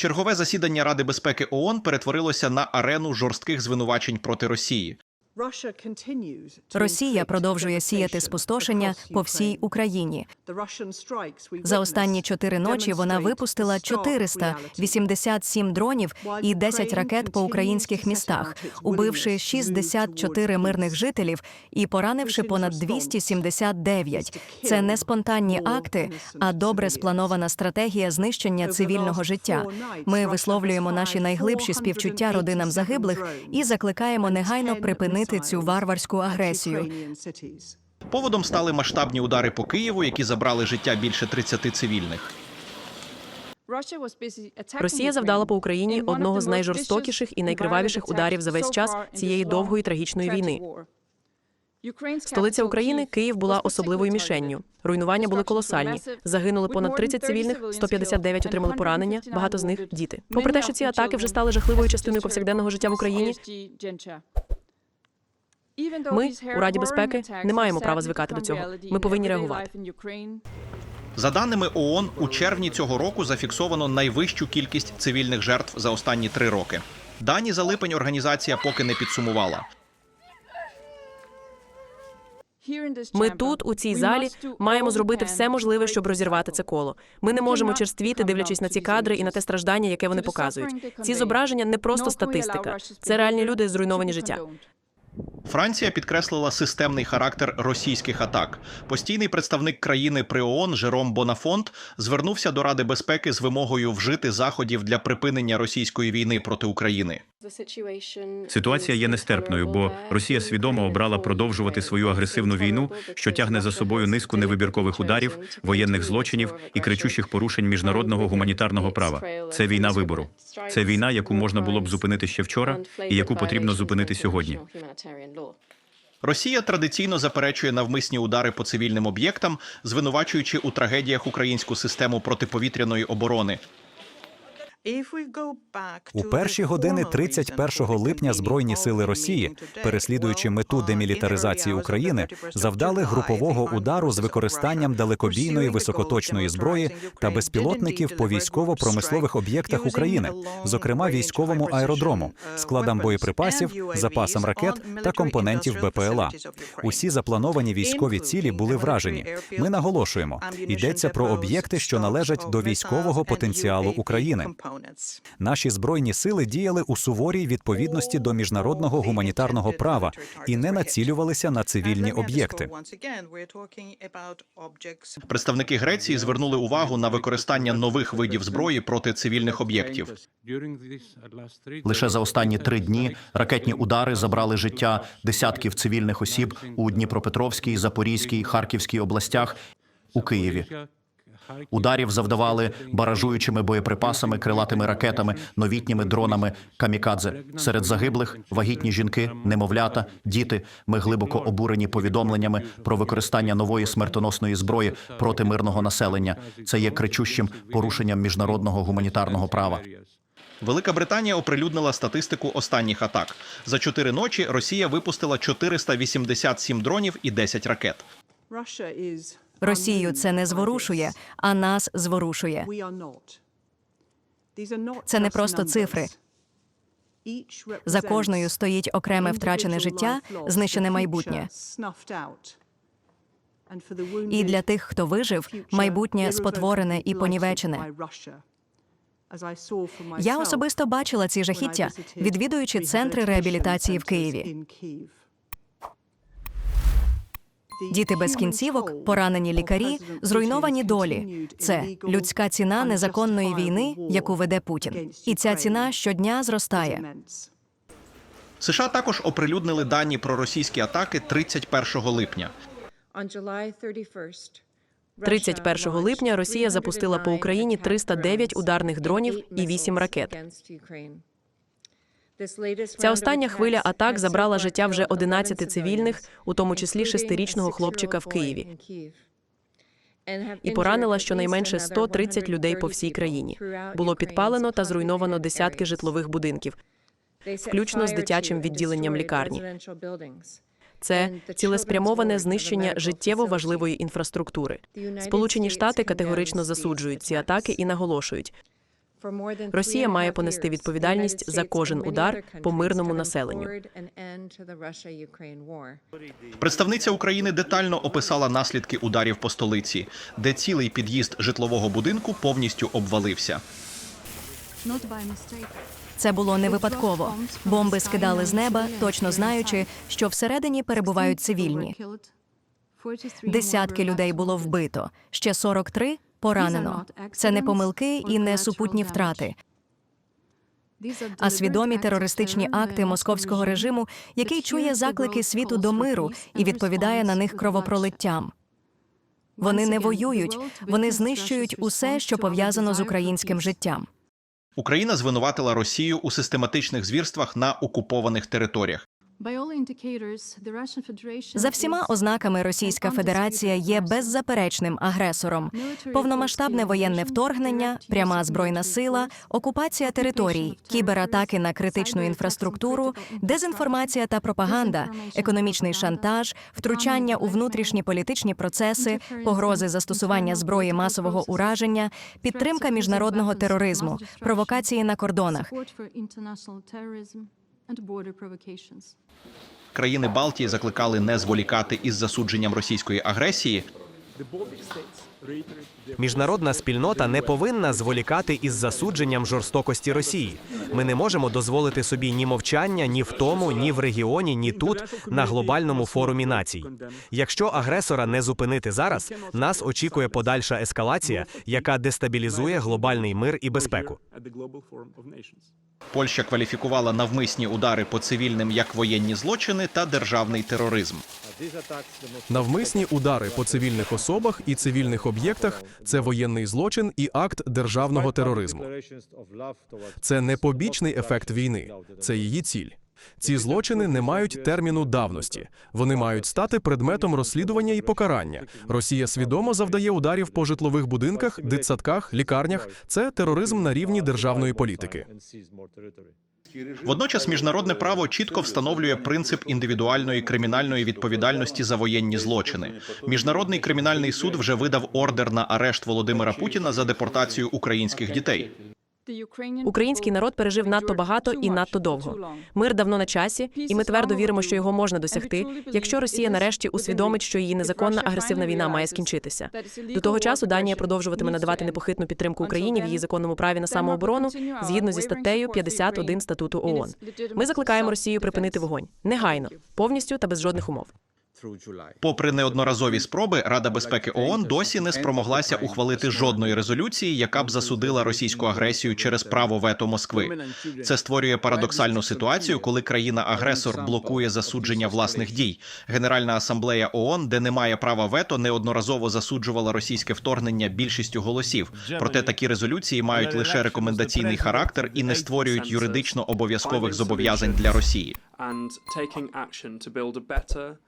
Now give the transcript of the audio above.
Чергове засідання Ради безпеки ООН перетворилося на арену жорстких звинувачень проти Росії. Росія продовжує сіяти спустошення по всій Україні. За останні чотири ночі вона випустила 487 дронів і 10 ракет по українських містах, убивши 64 мирних жителів і поранивши понад 279. Це не спонтанні акти, а добре спланована стратегія знищення цивільного життя. Ми висловлюємо наші найглибші співчуття родинам загиблих і закликаємо негайно припинити цю варварську агресію. Поводом стали масштабні удари по Києву, які забрали життя більше 30 цивільних. Росія завдала по Україні одного з найжорстокіших і найкривавіших ударів за весь час цієї довгої трагічної війни. Столиця України, Київ, була особливою мішенню. Руйнування були колосальні. Загинули понад 30 цивільних, 159 отримали поранення. Багато з них діти. Попри те, що ці атаки вже стали жахливою частиною повсякденного життя в Україні. Ми у Раді безпеки не маємо права звикати до цього. Ми повинні реагувати. За даними ООН, у червні цього року зафіксовано найвищу кількість цивільних жертв за останні три роки. Дані за липень організація поки не підсумувала. Ми тут, у цій залі, маємо зробити все можливе, щоб розірвати це коло. Ми не можемо черствіти, дивлячись на ці кадри і на те страждання, яке вони показують. Ці зображення не просто статистика, це реальні люди, зруйновані життя. Франція підкреслила системний характер російських атак. Постійний представник країни при ООН Жером Бонафонт звернувся до Ради безпеки з вимогою вжити заходів для припинення російської війни проти України. Ситуація є нестерпною, бо Росія свідомо обрала продовжувати свою агресивну війну, що тягне за собою низку невибіркових ударів, воєнних злочинів і кричущих порушень міжнародного гуманітарного права. Це війна вибору. Це війна, яку можна було б зупинити ще вчора, і яку потрібно зупинити сьогодні. Росія традиційно заперечує навмисні удари по цивільним об'єктам, звинувачуючи у трагедіях українську систему протиповітряної оборони. У перші години 31 липня Збройні сили Росії, переслідуючи мету демілітаризації України, завдали групового удару з використанням далекобійної високоточної зброї та безпілотників по військово-промислових об'єктах України, зокрема військовому аеродрому, складам боєприпасів, запасам ракет та компонентів БПЛА. Усі заплановані військові цілі були вражені. Ми наголошуємо, йдеться про об'єкти, що належать до військового потенціалу України. Наші збройні сили діяли у суворій відповідності до міжнародного гуманітарного права і не націлювалися на цивільні об'єкти. Представники Греції звернули увагу на використання нових видів зброї проти цивільних об'єктів. Лише за останні три дні ракетні удари забрали життя десятків цивільних осіб у Дніпропетровській, Запорізькій, Харківській областях у Києві. Ударів завдавали баражуючими боєприпасами, крилатими ракетами, новітніми дронами камікадзе. Серед загиблих вагітні жінки, немовлята, діти. Ми глибоко обурені повідомленнями про використання нової смертоносної зброї проти мирного населення. Це є кричущим порушенням міжнародного гуманітарного права. Велика Британія оприлюднила статистику останніх атак. За чотири ночі Росія випустила 487 дронів і 10 ракет. Росію це не зворушує, а нас зворушує. Це не просто цифри. За кожною стоїть окреме втрачене життя, знищене майбутнє. І для тих, хто вижив, майбутнє спотворене і понівечене. Я особисто бачила ці жахіття, відвідуючи центри реабілітації в Києві. Діти без кінцівок, поранені лікарі, зруйновані долі. Це людська ціна незаконної війни, яку веде Путін. І ця ціна щодня зростає. США також оприлюднили дані про російські атаки 31 липня. 31 липня Росія запустила по Україні 309 ударних дронів і 8 ракет. Ця остання хвиля атак забрала життя вже 11 цивільних, у тому числі шестирічного хлопчика в Києві. І поранила щонайменше 130 людей по всій країні. Було підпалено та зруйновано десятки житлових будинків, включно з дитячим відділенням лікарні. Це цілеспрямоване знищення життєво важливої інфраструктури. Сполучені Штати категорично засуджують ці атаки і наголошують. Росія має понести відповідальність за кожен удар по мирному населенню. Представниця України детально описала наслідки ударів по столиці, де цілий під'їзд житлового будинку повністю обвалився. Це було не випадково. Бомби скидали з неба, точно знаючи, що всередині перебувають цивільні. Десятки людей було вбито, ще 43 поранено. Це не помилки і не супутні втрати, а свідомі терористичні акти московського режиму, який чує заклики світу до миру і відповідає на них кровопролиттям. Вони не воюють, вони знищують усе, що пов'язано з українським життям. Україна звинуватила Росію у систематичних звірствах на окупованих територіях. За всіма ознаками Російська Федерація є беззаперечним агресором. Повномасштабне воєнне вторгнення, пряма збройна сила, окупація територій, кібератаки на критичну інфраструктуру, дезінформація та пропаганда, економічний шантаж, втручання у внутрішні політичні процеси, погрози застосування зброї масового ураження, підтримка міжнародного тероризму, провокації на кордонах. Країни Балтії закликали не зволікати із засудженням російської агресії. Міжнародна спільнота не повинна зволікати із засудженням жорстокості Росії. Ми не можемо дозволити собі ні мовчання, ні в тому, ні в регіоні, ні тут, на глобальному форумі націй. Якщо агресора не зупинити зараз, нас очікує подальша ескалація, яка дестабілізує глобальний мир і безпеку. Польща кваліфікувала навмисні удари по цивільним як воєнні злочини та державний тероризм. Навмисні удари по цивільних особах і цивільних об'єктах це воєнний злочин і акт державного тероризму. Це не побічний ефект війни, це її ціль. Ці злочини не мають терміну давності. Вони мають стати предметом розслідування і покарання. Росія свідомо завдає ударів по житлових будинках, дитсадках, лікарнях. Це тероризм на рівні державної політики. Водночас міжнародне право чітко встановлює принцип індивідуальної кримінальної відповідальності за воєнні злочини. Міжнародний кримінальний суд вже видав ордер на арешт Володимира Путіна за депортацію українських дітей. Український народ пережив надто багато і надто довго. Мир давно на часі, і ми твердо віримо, що його можна досягти, якщо Росія нарешті усвідомить, що її незаконна агресивна війна має скінчитися. До того часу Данія продовжуватиме надавати непохитну підтримку Україні в її законному праві на самооборону згідно зі статтею 51 статуту ООН. Ми закликаємо Росію припинити вогонь негайно, повністю та без жодних умов. Попри неодноразові спроби, Рада безпеки ООН досі не спромоглася ухвалити жодної резолюції, яка б засудила російську агресію через право вето Москви. Це створює парадоксальну ситуацію, коли країна-агресор блокує засудження власних дій. Генеральна асамблея ООН, де немає права вето, неодноразово засуджувала російське вторгнення більшістю голосів. Проте такі резолюції мають лише рекомендаційний характер і не створюють юридично обов'язкових зобов'язань для Росії.